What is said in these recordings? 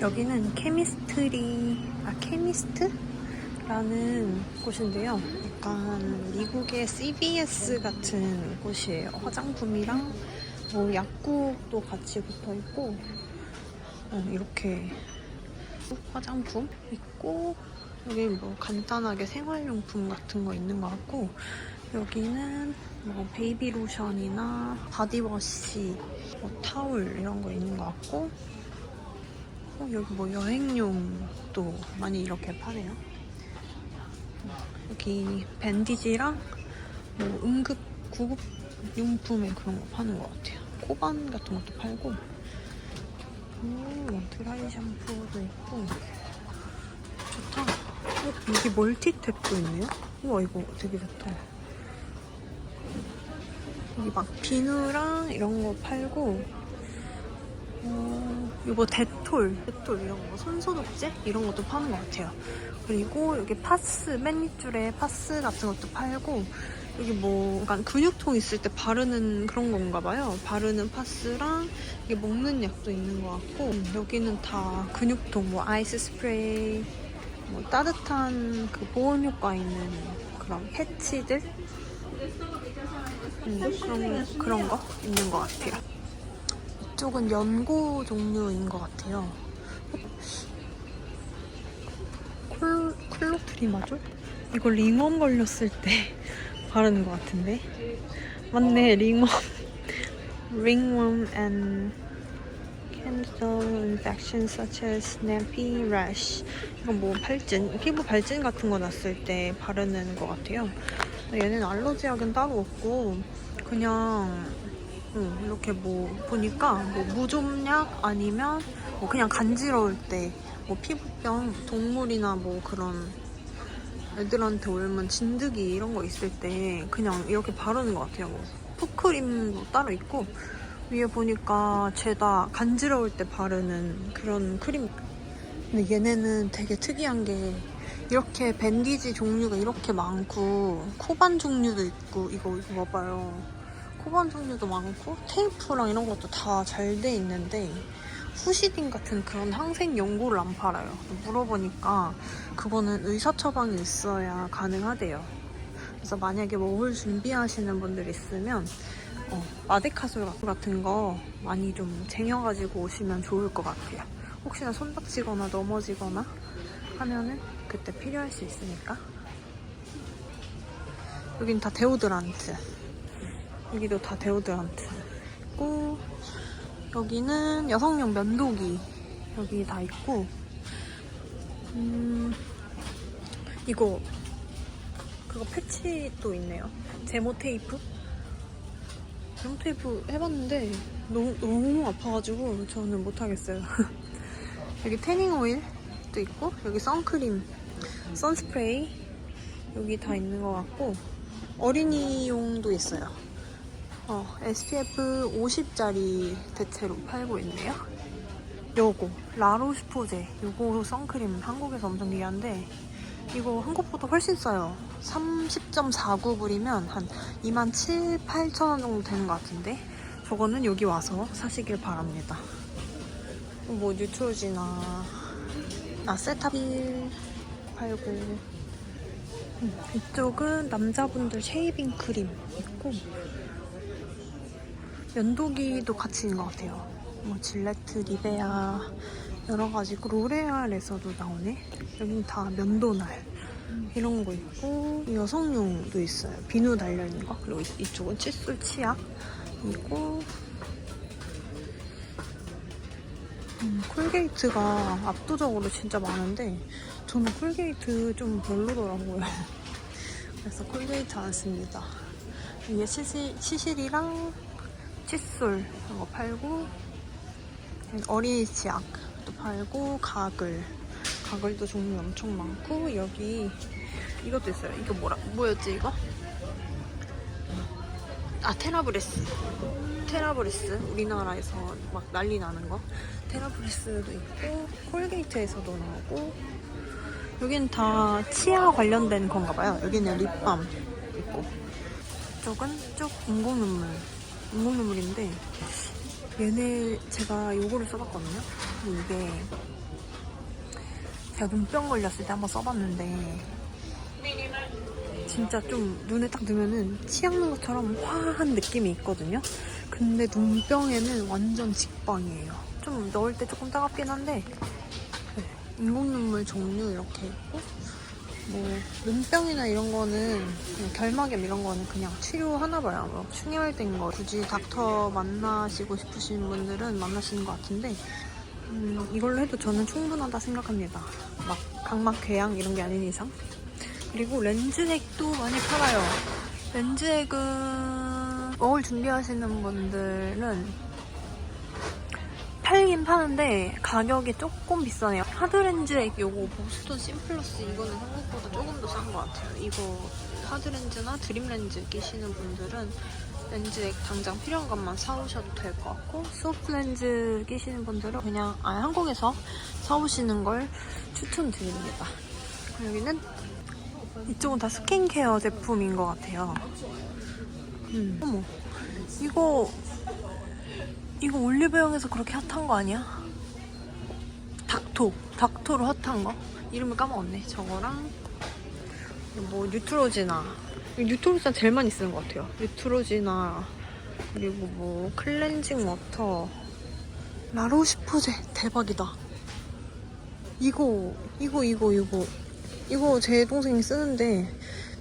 여기는 케미스트리, 아, 케미스트 라는 곳인데요. 약간 미국의 CVS 같은 곳이에요. 화장품이랑 뭐 약국도 같이 붙어 있고, 어, 이렇게 화장품 있고, 여기 뭐 간단하게 생활용품 같은 거 있는 것 같고, 여기는 뭐 베이비 로션이나 바디워시, 뭐 타올 이런 거 있는 것 같고, 어, 여기 뭐 여행용도 많이 이렇게 파네요. 여기 밴디지랑 뭐 응급 구급 용품에 그런 거 파는 것 같아요. 코반 같은 것도 팔고, 오, 드라이 샴푸도 있고, 좋다. 어, 여기 멀티탭도 있네요. 우와, 이거 되게 좋다. 여기 막 비누랑 이런 거 팔고, 어, 이거 데톨, 데톨 이런 거, 손소독제 이런 것도 파는 것 같아요. 그리고 여기 파스, 맨 밑줄에 파스 같은 것도 팔고, 여기 뭐, 약간 근육통 있을 때 바르는 그런 건가 봐요. 바르는 파스랑 이게 먹는 약도 있는 것 같고, 음, 여기는 다 근육통, 뭐 아이스 스프레이, 뭐 따뜻한 그 보온 효과 있는 그런 패치들? 음, 그런, 그런 거 있는 것 같아요. 이쪽은 연고 종류인 것 같아요. 콜, 클로트리마졸? 이거 링웜 걸렸을 때 바르는 것 같은데. 맞네, 링웜. ringworm and cancer infections such as nappy rash. 이건 뭐 발진, 피부 발진 같은 거 났을 때 바르는 것 같아요. 얘는 알러지 약은 따로 없고 그냥 응, 이렇게 뭐 보니까 뭐 무좀약 아니면 뭐 그냥 간지러울 때 뭐 피부병 동물이나 뭐 그런 애들한테 옮은 진드기 이런 거 있을 때 그냥 이렇게 바르는 것 같아요. 뭐 푸크림도 따로 있고 위에 보니까 죄다 간지러울 때 바르는 그런 크림. 근데 얘네는 되게 특이한 게 이렇게 밴디지 종류가 이렇게 많고 코반 종류도 있고 이거 이거 봐봐요. 코반 종류도 많고 테이프랑 이런 것도 다 잘 돼 있는데 후시딘 같은 그런 항생 연고를 안 팔아요. 물어보니까 그거는 의사 처방이 있어야 가능하대요. 그래서 만약에 먹을 준비하시는 분들 있으면 어, 마데카솔 같은 거 많이 좀 쟁여가지고 오시면 좋을 것 같아요. 혹시나 손 다치거나 넘어지거나 하면은 그때 필요할 수 있으니까. 여긴 다 데오드란트. 여기도 다 데오드란트. 있고 여기는 여성용 면도기 여기 다 있고 음 이거 그거 패치도 있네요. 제모 테이프? 제모 테이프 해봤는데 너무 너무 아파가지고 저는 못하겠어요. 여기 태닝 오일도 있고 여기 선크림, 선스프레이 여기 다 있는 것 같고 어린이용도 있어요. 어, SPF 50짜리 대체로 팔고 있네요. 요거 라로슈포제 요거 선크림 한국에서 엄청 귀한데 이거 한국보다 훨씬 싸요. 30.49불이면 한 2만 7, 8천 원 정도 되는 것 같은데 저거는 여기 와서 사시길 바랍니다. 뭐 뉴트로지나 아세타빌 팔고 음, 이쪽은 남자분들 쉐이빙 크림 있고 면도기도 같이 있는 것 같아요. 뭐 질레트, 리베아 여러 가지고 로레알에서도 나오네. 여긴 다 면도날 이런 거 있고 여성용도 있어요. 비누 달려 있는 거. 그리고 이- 이쪽은 칫솔 치약 이고 음, 콜게이트가 압도적으로 진짜 많은데 저는 콜게이트 좀 별로더라고요. 그래서 콜게이트 안 씁니다. 이게 치실, 치실이랑 칫솔 이런 거 팔고 어린이 치약도 팔고 가글. 가글도 종류 엄청 많고 여기 이것도 있어요. 이거 뭐라 뭐였지 이거? 아 테라브레스. 테라브레스. 우리나라에서 막 난리 나는 거. 테라브레스도 있고 콜게이트에서도 나오고. 여긴 다 치아 관련된 건가 봐요. 여기는 립밤 있고. 이쪽은 쭉 인공 눈물 인공 눈물인데 얘네 제가 요거를 써봤거든요. 이게 제가 눈병 걸렸을 때 한번 써봤는데 진짜 좀 눈에 딱 넣으면은 치 닦는 것처럼 화한 느낌이 있거든요. 근데 눈병에는 완전 직방이에요. 좀 넣을 때 조금 따갑긴 한데 네, 인공 눈물 종류 이렇게 있고 뭐 눈병이나 이런 거는 결막염 이런 거는 그냥 치료하나 봐요. 뭐 충혈 된 거 굳이 닥터 만나시고 싶으신 분들은 만나시는 것 같은데 음, 이걸로 해도 저는 충분하다 생각합니다. 막 각막 궤양 이런 게 아닌 이상. 그리고 렌즈액도 많이 팔아요. 렌즈액은 거울 준비하시는 분들은 팔긴 파는데 가격이 조금 비싸네요. 하드렌즈 액 요거 보스턴 심플러스 이거는 한국보다 조금 더 싼 것 같아요. 이거 하드렌즈나 드림렌즈 끼시는 분들은 렌즈 액 당장 필요한 것만 사오셔도 될 것 같고 소프트 렌즈 끼시는 분들은 그냥 아 한국에서 사오시는 걸 추천드립니다. 여기는 이쪽은 다 스킨케어 제품인 것 같아요. 음. 어머, 이거 이거 올리브영에서 그렇게 핫한 거 아니야? 닥토, 닥토로 핫한 거? 이름을 까먹었네. 저거랑 뭐 뉴트로지나 뉴트로지나 제일 많이 쓰는 것 같아요. 뉴트로지나 그리고 뭐 클렌징 워터 라로시포제 대박이다. 이거 이거 이거 이거 이거 제 동생이 쓰는데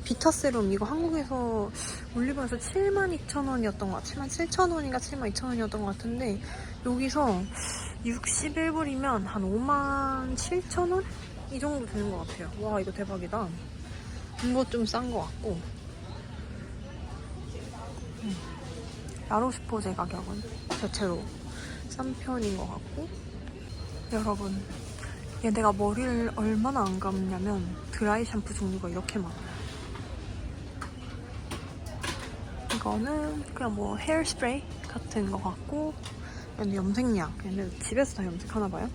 비타 세럼 이거 한국에서 올리브에서 72,000원이었던 것 같아. 77,000원인가 72,000원이었던 것 같은데 여기서 61불이면 한 57,000원? 이 정도 되는 것 같아요. 와 이거 대박이다. 이거 좀 싼 것 같고 음. 라로스포제 가격은 대체로 싼 편인 것 같고 여러분 얘네가 머리를 얼마나 안 감냐면 드라이 샴푸 종류가 이렇게 많아요. 이거는 그냥 뭐 헤어스프레이 같은 것 같고 얘는 염색약. 얘는 집에서 다 염색하나 봐요.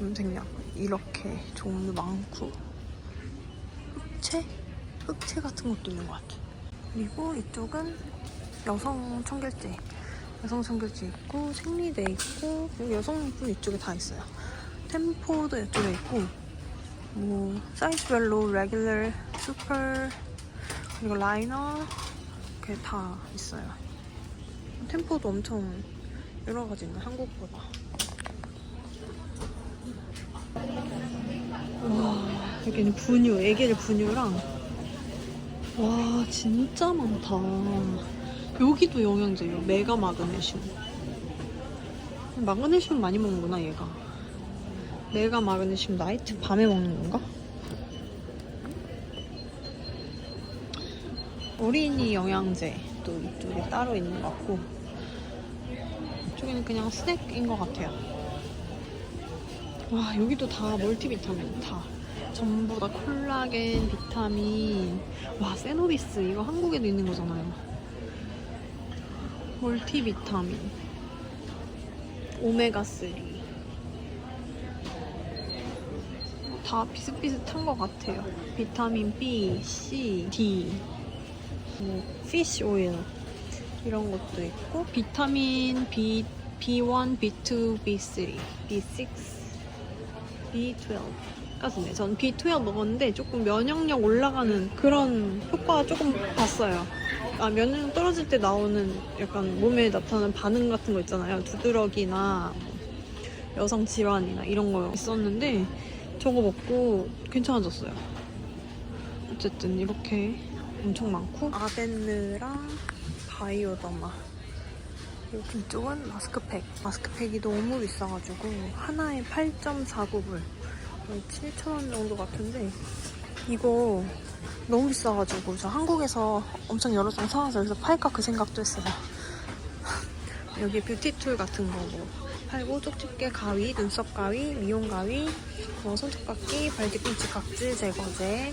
염색약 이렇게 종류 많고 흑채? 흑채 같은 것도 있는 것 같아요. 그리고 이쪽은 여성 청결제. 여성 청결제 있고 생리대 있고 여성용품 이쪽에 다 있어요. 템포도 이쪽에 있고 뭐 사이즈별로 레귤러, 슈퍼 그리고 라이너 이렇게 다 있어요. 템포도 엄청 여러 가지 있네 한국보다. 와 여기는 분유, 애기들 분유랑 와 진짜 많다. 여기도 영양제예요. 메가 마그네슘. 마그네슘 많이 먹는구나 얘가. 메가 마그네슘 나이트 밤에 먹는 건가? 어린이 영양제도 이쪽에 따로 있는 것 같고 이쪽에는 그냥 스낵인 것 같아요. 와 여기도 다 멀티비타민 다 전부 다 콜라겐, 비타민 와 세노비스 이거 한국에도 있는 거잖아요. 멀티비타민 오메가3 다 비슷비슷한 것 같아요. 비타민 B, C, D 뭐 피쉬 오일 이런 것도 있고 비타민 B, B1, B2, B3, B6, B12까지 네. 전 B12 먹었는데 조금 면역력 올라가는 그런 효과 조금 봤어요. 아, 면역력 떨어질 때 나오는 약간 몸에 나타나는 반응 같은 거 있잖아요. 두드러기나 뭐 여성 질환이나 이런 거 있었는데 저거 먹고 괜찮아졌어요. 어쨌든 이렇게 엄청 많고. 아벤느랑 바이오더마. 여기 이쪽은 마스크팩. 마스크팩이 너무 비싸가지고 하나에 8.49불. 7,000원 정도 같은데 이거 너무 비싸가지고 저 한국에서 엄청 여러 장 사와서 여기서 팔까 그 생각도 했어요. 여기 뷰티툴 같은 거뭐 팔고 쪽집게 가위, 눈썹 가위, 미용 가위, 뭐 손톱깎이, 발뒤꿈치 각질 제거제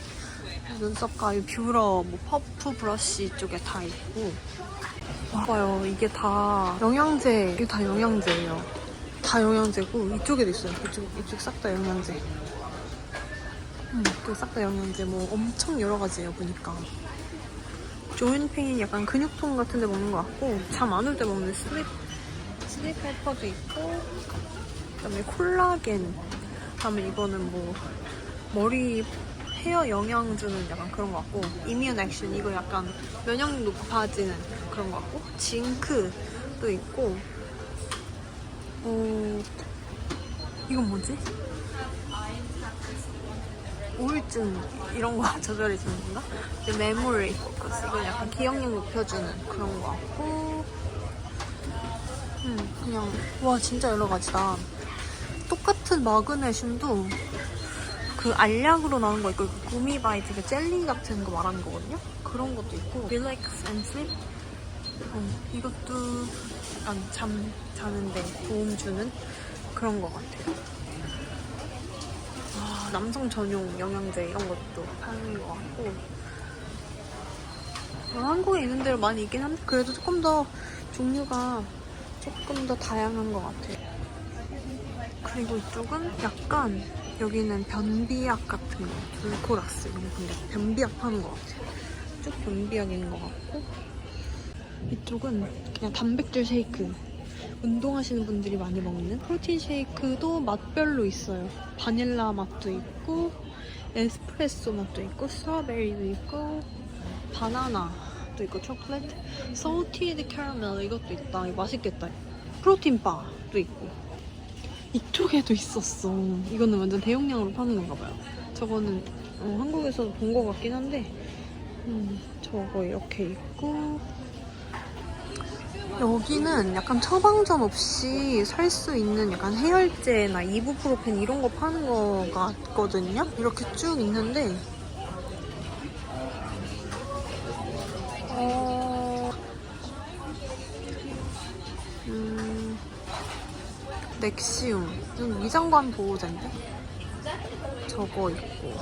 눈썹 가위, 뷰러, 뭐 퍼프 브러쉬 쪽에 다 있고. 봐봐요. 이게 다 영양제 이게 다 영양제예요. 다 영양제고 이쪽에도 있어요. 이쪽 이쪽 싹 다 영양제. 음, 이쪽 싹 다 영양제. 뭐 엄청 여러 가지예요 보니까. 조인페인 약간 근육통 같은 데 먹는 것 같고 잠 안 올 때 먹는 슬립 치리페퍼도 있고 그다음에 콜라겐. 그다음에 이거는 뭐 머리 헤어 영양 주는 약간 그런 것 같고 이뮤 액션 이거 약간 면역력 높아지는 그런 것 같고 징크도 있고 어 이건 뭐지? 우울증 이런 거 조절해 주는 건가? 메모리 포커스 이건 약간 기억력 높여주는 그런 거 같고 음 그냥 와 진짜 여러 가지다 똑같은 마그네슘도 그 알약으로 나온 거 있고 구미 바이트 그 젤리 같은 거 말하는 거거든요? 그런 것도 있고 Relax and Sleep 어, 이것도 약간 잠 자는데 도움 주는 그런 거 같아요. 아, 남성 전용 영양제 이런 것도 파는 것 같고. 어, 한국에 있는 데로 많이 있긴 한데 그래도 조금 더 종류가 조금 더 다양한 것 같아요. 그리고 이쪽은 약간 여기는 변비약 같은 거 둘코라스 이런 거 근데 변비약 파는 것 같아요 쭉 변비약인 것 같고 이쪽은 그냥 단백질 쉐이크 운동하시는 분들이 많이 먹는 프로틴 쉐이크도 맛별로 있어요. 바닐라 맛도 있고 에스프레소 맛도 있고 스트로베리도 있고 바나나도 있고 초콜릿 소티드 캐러멜 이것도 있다. 이거 맛있겠다. 프로틴 바도 있고 이쪽에도 있었어. 이거는 완전 대용량으로 파는 건가 봐요. 저거는 어, 한국에서도 본 것 같긴 한데 음, 저거 이렇게 있고 여기는 약간 처방전 없이 살 수 있는 약간 해열제나 이부프로펜 이런 거 파는 거 같거든요. 이렇게 쭉 있는데 넥시움 이건 위장관 보호제인데 저거 있고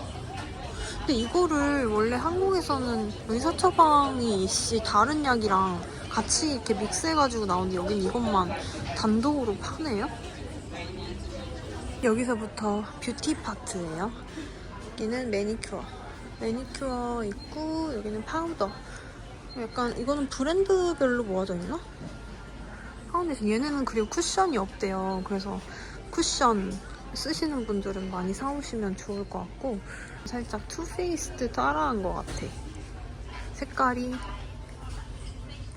근데 이거를 원래 한국에서는 의사 처방이 있이 다른 약이랑 같이 이렇게 믹스해가지고 나오는데 여긴 이것만 단독으로 파네요? 여기서부터 뷰티 파트예요. 여기는 매니큐어. 매니큐어 있고 여기는 파우더. 약간 이거는 브랜드별로 모아져 있나? 파운데이션 얘네는 그리고 쿠션이 없대요. 그래서 쿠션 쓰시는 분들은 많이 사오시면 좋을 것 같고 살짝 투페이스트 따라한 것 같아. 색깔이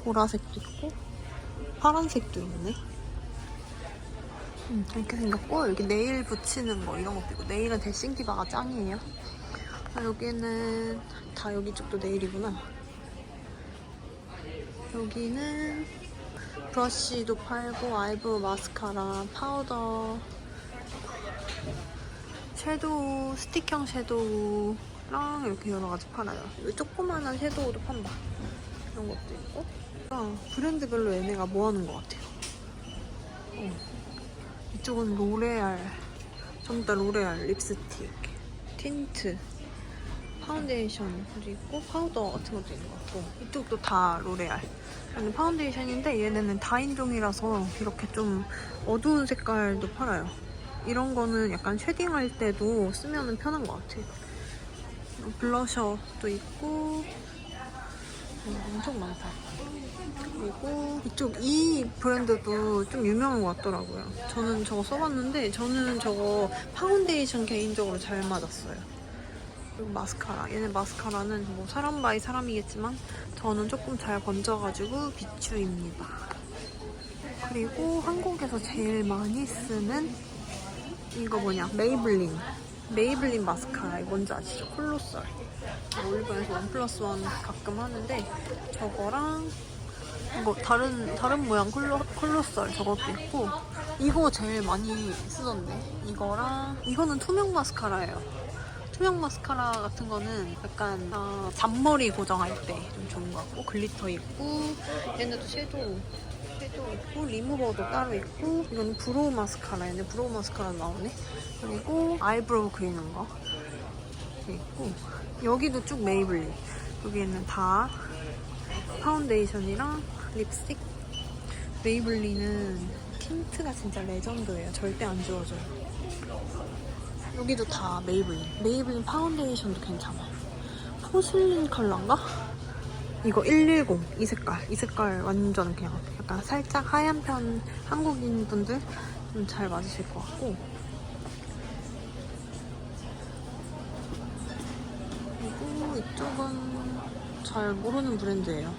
보라색도 있고 파란색도 있네. 음, 이렇게 생겼고 여기 네일 붙이는 거 이런 것도 있고 네일은 데싱디바가 짱이에요. 아, 여기는 다 여기 쪽도 네일이구나. 여기는 브러쉬도 팔고 아이브로우 마스카라, 파우더, 섀도우, 스틱형 섀도우랑 이렇게 여러 가지 팔아요. 여기 조그만한 섀도우도 판다. 이런 것도 있고. 아, 브랜드별로 얘네가 뭐 하는 것 같아요. 어. 이쪽은 로레알. 좀더 로레알 립스틱, 틴트, 파운데이션도 있고 파우더 같은 것도 있는 것 같고 이쪽도 다 로레알. 얘는 파운데이션인데 얘네는 다인종이라서 이렇게 좀 어두운 색깔도 팔아요. 이런 거는 약간 쉐딩할 때도 쓰면 편한 것 같아요. 블러셔도 있고 어, 엄청 많다. 그리고 이쪽 이 브랜드도 좀 유명한 것 같더라고요. 저는 저거 써봤는데 저는 저거 파운데이션 개인적으로 잘 맞았어요. 그리고 마스카라. 얘네 마스카라는 뭐 사람 바이 사람이겠지만 저는 조금 잘 번져가지고 비추입니다. 그리고 한국에서 제일 많이 쓰는 이거 뭐냐 메이블린 메이블린 마스카라 이거 뭔지 아시죠? 콜로설 올리브영에서 원 플러스 원 가끔 하는데 저거랑 이거 다른 다른 모양 콜로, 콜로설 저것도 있고 이거 제일 많이 쓰던데 이거랑 이거는 투명 마스카라예요 투명 마스카라 같은 거는 약간 아, 잔머리 고정할 때 좀 좋은 것 같고 글리터 있고 얘네도 섀도우 섀도우 있고 리무버도 따로 있고 이건 브로우 마스카라 얘네 브로우 마스카라 나오네. 그리고 아이브로우 그리는 거 있고 여기도 쭉 메이블린 여기에는 다 파운데이션이랑 립스틱. 메이블린은 틴트가 진짜 레전드예요. 절대 안 지워져요 여기도 다 메이블린 메이블린 파운데이션도 괜찮아 포슬린 컬러인가? 이거 110 이 색깔 이 색깔 완전 그냥 약간 살짝 하얀 편 한국인 분들 좀 잘 맞으실 것 같고 그리고 이쪽은 잘 모르는 브랜드예요.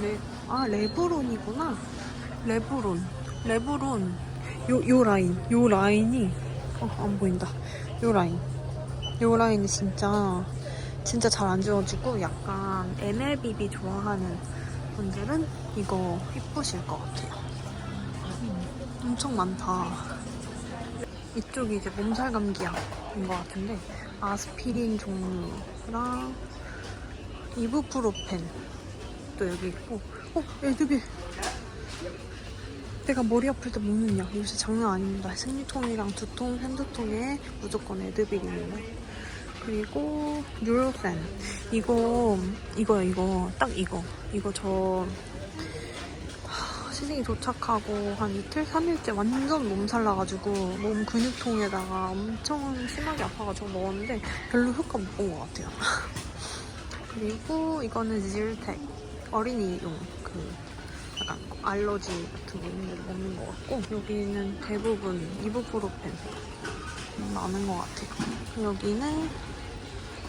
네, 아 레브론이구나. 레브론, 레브론. 요, 요 라인, 요 라인이 어, 안 보인다. 요 라인, 요 라인이 진짜 진짜 잘 안 지워지고 약간 MLBB 좋아하는 분들은 이거 이쁘실 것 같아요. 음, 엄청 많다. 이쪽이 이제 몸살 감기약인 것 같은데 아스피린 종류랑 이부프로펜 또 여기 있고 어 에드빌 내가 머리 아플 때 먹는 약. 요새 장난 아닙니다. 생리통이랑 두통 팬두통에 무조건 에드빌입니다 그리고 뉴로펜 이거 이거 이거. 딱 이거. 이거 저 하, 시생이 도착하고 한 이틀 삼일째 완전 몸살 나가지고 몸 근육통에다가 엄청 심하게 아파가지고 먹었는데 별로 효과 못 본 것 같아요. 그리고 이거는 질텍. 어린이용. 그 약간 알러지 같은 거 있는 데 먹는 것 같고 여기는 대부분 이부프로펜 많은 것 같아요. 여기는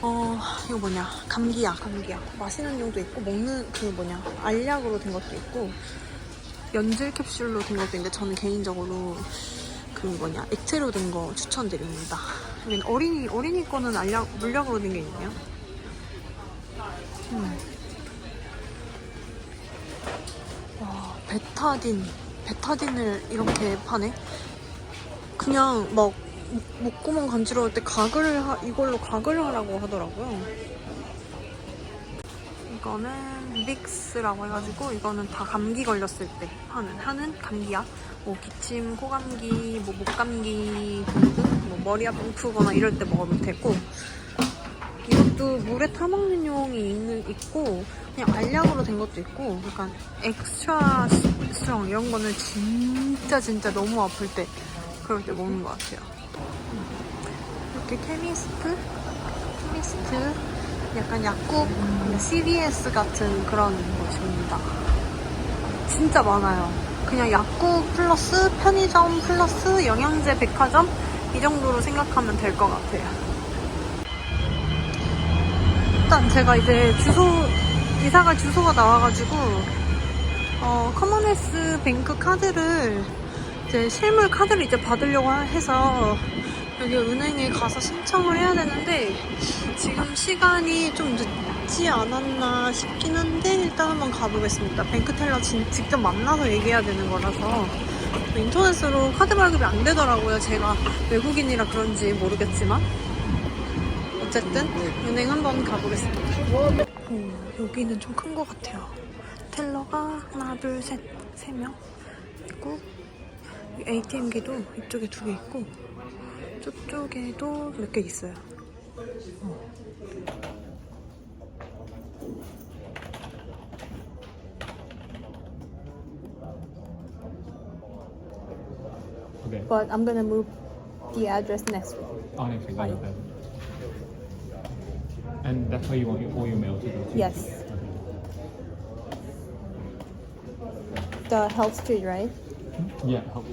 어 이거 뭐냐 감기약. 감기약. 마시는 용도 있고 먹는 그 뭐냐 알약으로 된 것도 있고 연질 캡슐로 된 것도 있는데 저는 개인적으로 그 뭐냐 액체로 된 거 추천드립니다. 여기는 어린이 어린이 거는 알약 물약으로 된 게 있네요. 음. 베타딘 베타딘을 이렇게 파네 그냥 막 목- 목구멍 간지러울 때 가글 하, 이걸로 가글 하라고 하더라고요. 이거는 빅스라고 해가지고 이거는 다 감기 걸렸을 때 하는 하는 감기약. 뭐 기침, 코감기, 뭐 목감기 등등 뭐 머리 아프거나 이럴 때 먹으면 되고 이것도 물에 타먹는 용이 있는 있고 그냥 알약으로 된 것도 있고 약간 엑스트라 스트롱 이런 거는 진짜 진짜 너무 아플 때 그럴 때 먹는 것 같아요. 이렇게 케미스트, 케미스트, 약간 약국, CVS 같은 그런 곳입니다. 진짜 많아요. 그냥 약국 플러스 편의점 플러스 영양제 백화점 이 정도로 생각하면 될 것 같아요. 일단 제가 이제 주소 이사갈 주소가 나와가지고 어, 커먼헬스 뱅크 카드를 이제 실물 카드를 이제 받으려고 해서 여기 은행에 가서 신청을 해야 되는데 지금 시간이 좀 늦지 않았나 싶긴 한데 일단 한번 가보겠습니다. 뱅크텔러 진- 직접 만나서 얘기해야 되는 거라서 인터넷으로 카드 발급이 안 되더라고요. 제가 외국인이라 그런지 모르겠지만 어쨌든 은행 한번 가보겠습니다. 음, 여기는 좀 큰 것 같아요. 텔러가 하나, 둘, 셋, 세 명 있고 ATM기도 이쪽에 두 개 있고 저쪽에도 몇 개 있어요. Okay. but I'm gonna move the address next week. Honestly, got it. And that's how you want your, all your mail to go to? Yes. The Health Street, right? Yeah, help.